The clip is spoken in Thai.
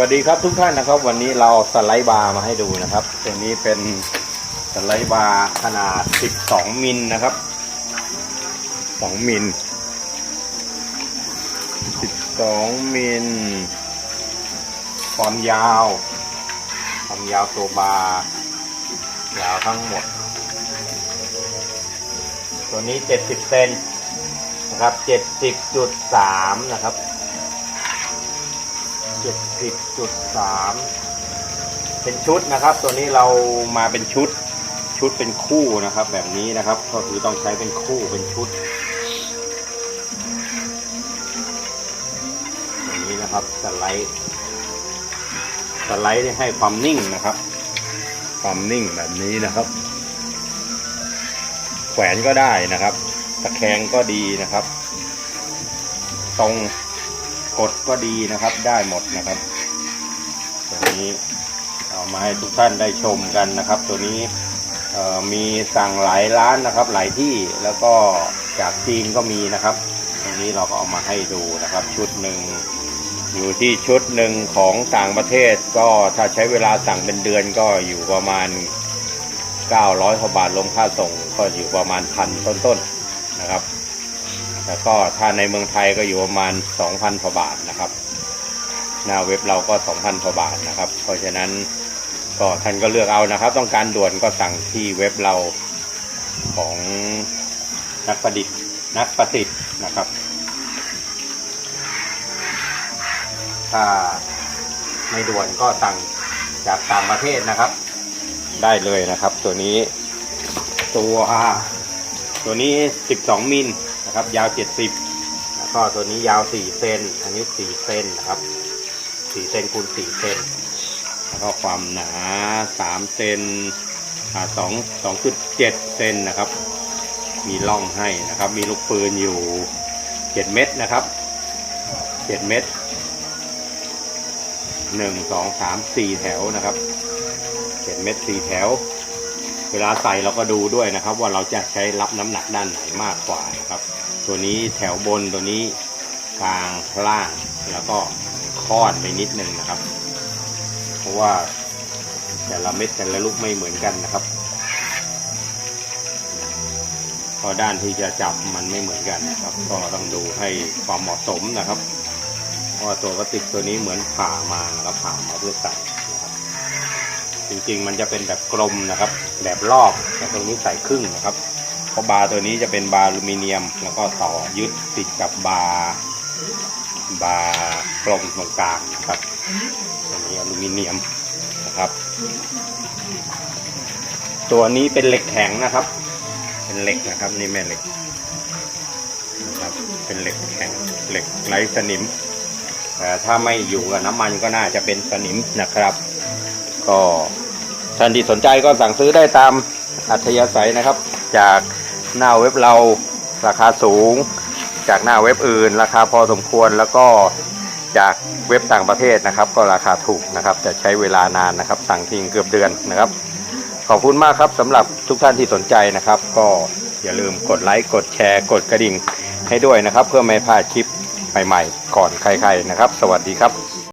วัสดีครับทุกท่านนะครับ วันนี้เราสไลด์บาร์มาให้ดูนะครับตัวนี้เป็นสไลด์บาร์ขนาด 12 มิลนะครับ 2 มิล 12 มิล ความยาว ความยาวตัวบาร์ยาวทั้งหมด ตัวนี้ 70 เซนนะครับ 70.3 นะครับ 70.3 เป็นชุดนะครับ ตัวนี้เรามาเป็นชุดชุดเป็นคู่นะครับ แบบนี้นะครับ ก็คือต้องใช้เป็นคู่เป็นชุดอย่างนี้นะครับสไลด์สไลด์ให้ความนิ่งนะครับ ความนิ่งแบบนี้นะครับ แขวนก็ได้นะครับ ตะแคงก็ดีนะครับ ตรง กดก็ดีนะครับได้หมดนะครับ ตัวนี้เอามาให้ทุกท่านได้ชมกันนะครับ ตัวนี้มีสั่งหลายร้านนะครับ หลายที่แล้วก็จากจีนก็มีนะครับตัวนี้เราก็เอามาให้ดูนะครับ ชุดหนึ่งอยู่ที่ชุดหนึ่งของต่างประเทศก็ถ้าใช้เวลาสั่งเป็นเดือนก็อยู่ประมาณ 900กว่าบาทรวมค่าส่งก็อยู่ประมาณพันต้นๆนะครับ แล้วก็ถ้าในเมืองไทยก็อยู่ประมาณ 2,000กว่าบาทนะครับ หน้าเว็บเราก็ 2,000กว่าบาทนะครับ เพราะฉะนั้นก็ท่านก็เลือกเอานะครับ ต้องการด่วนก็สั่งที่เว็บเราของนักประดิษฐ์นักประสิทธิ์นะครับ ถ้าไม่ด่วนก็สั่งจากต่างประเทศนะครับ ได้เลยนะครับ ตัวนี้ตัวตัวนี้ 12 มิล นะครับยาว 70 แล้วก็ตัวนี้ยาว 4 เซน อันนี้ 4 เซนนะครับ 4 เซนคูณ 4 เซน แล้วก็ความหนา 3 เซนอ่า2 2.7เซนนะครับ มีร่องให้นะครับ มีลูกปืนอยู่ 7 เม็ดนะครับ 7 เม็ด1 2 3 4แถวนะครับ7เม็ด4แถว เวลาใส่เราก็ดูด้วยนะครับ ว่าเราจะใช้รับน้ำหนักด้านไหนมากกว่านะครับ ตัวนี้แถวบนตัวนี้กลางล่างแล้วก็ค่อนไปนิดนึงนะครับ เพราะว่าแต่ละเม็ดแต่ละลูกไม่เหมือนกันนะครับเพอด้านที่จะจับมันไม่เหมือนกันนะครับ ก็ต้องดูให้ความเหมาะสมนะครับเพราะตัวกระติกตัวนี้เหมือนผ่ามาแล้วผ่ามาเพื่อใส่นะครับ จริงๆมันจะเป็นแบบกลมนะครับ แบบรอบแต่ตรงนี้ใส่ครึ่งนะครับ เพราะบาร์ตัวนี้จะเป็นบาร์อลูมิเนียม แล้วก็ต่อยึดติดกับบาร์บาร์กลมตรงกลางครับตัวนี้อลูมิเนียมนะครับ ตัวนี้เป็นเหล็กแข็งนะครับ เป็นเหล็กนะครับนี่แม่เหล็กนะครับเป็นเหล็กแข็งเหล็กไร้สนิมแต่ถ้าไม่อยู่กับน้ำมันก็น่าจะเป็นสนิมนะครับ ก็ท่านที่สนใจก็สั่งซื้อได้ตามอัธยาศัยนะครับ จาก หน้าเว็บเราราคาสูง จากหน้าเว็บอื่น ราคาพอสมควรแล้วก็จากเว็บต่างประเทศนะครับ ก็ราคาถูกนะครับ แต่ใช้เวลานานนะครับ สั่งทิ้งเกือบเดือนนะครับ ขอบคุณมากครับสำหรับทุกท่านที่สนใจนะครับ ก็อย่าลืมกดไลค์กดแชร์ กดกระดิ่งให้ด้วยนะครับ เพื่อไม่พลาดคลิปใหม่ๆ ก่อนใครๆนะครับ สวัสดีครับ